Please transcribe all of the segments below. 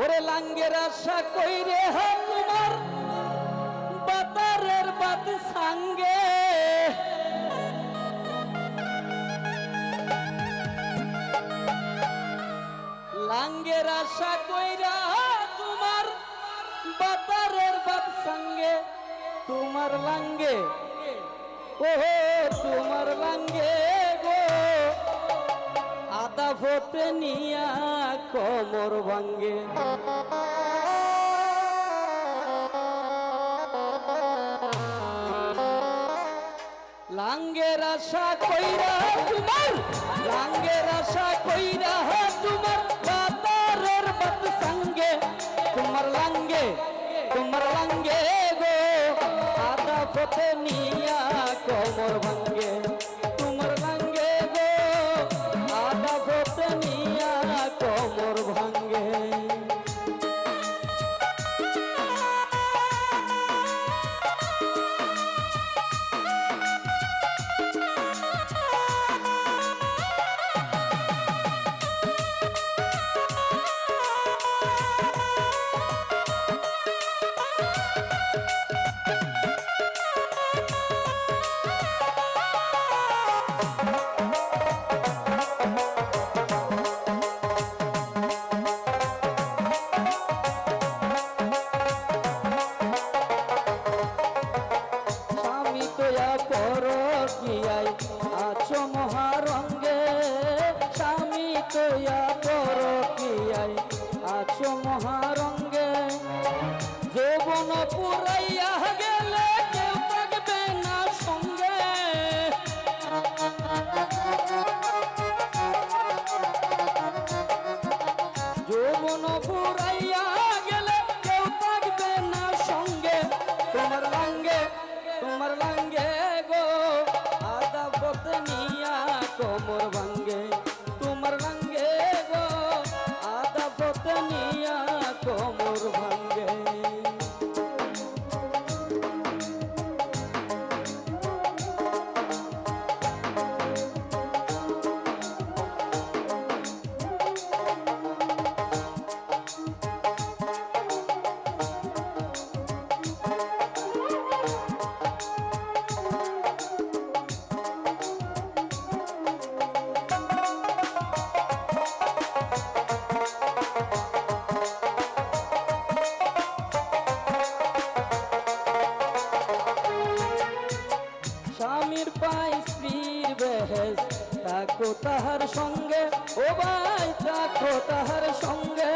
ওরে লাঙ্গের আশা কইরে হা তোমার বাতারের বাত সাঙ্গে। লাঙ্গের আশা কইরা তোমার, বাতারের বাত সঙ্গে। তোমার লাঙ্গে ও তোমার লাঙ্গে গো। আদা ফোটে নিয়া কমর ভাঙ্গে। লাঙ্গের আশা কইরা তোমার, লাঙ্গের আশা কইরা তোমার বাতারের বাত সঙ্গে। তোমার লাঙ্গে তোমার লাঙ্গে গো, আদা পথে নিয়া আছো মহারঙ্গে যৌবন পুরাইয়া তাহার সঙ্গে, ও ভাই তাকো তাহার সঙ্গে।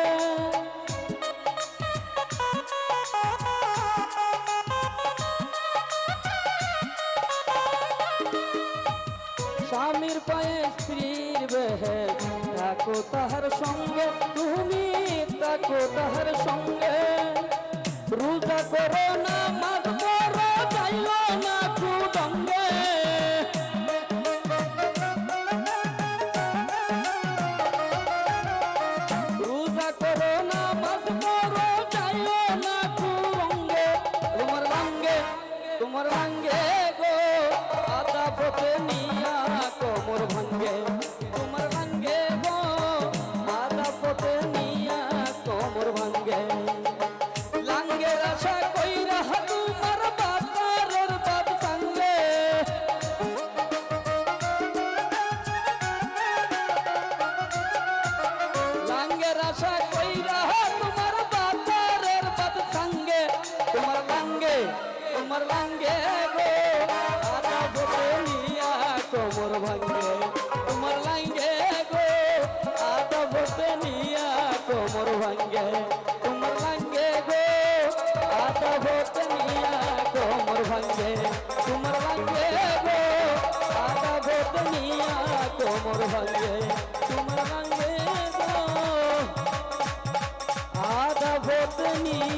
স্বামীর পায়ে স্ত্রীর বেহেস তাকো তাহার সঙ্গে। তুমি তাকো তাহার সঙ্গে। রোজা করো না আদা संगे तुम रंगे गो आता हो तनिया कोमर भंगे तुम रंगे गो आता हो तनिया कोमर भंगे तुम रंगे गो आता हो तनिया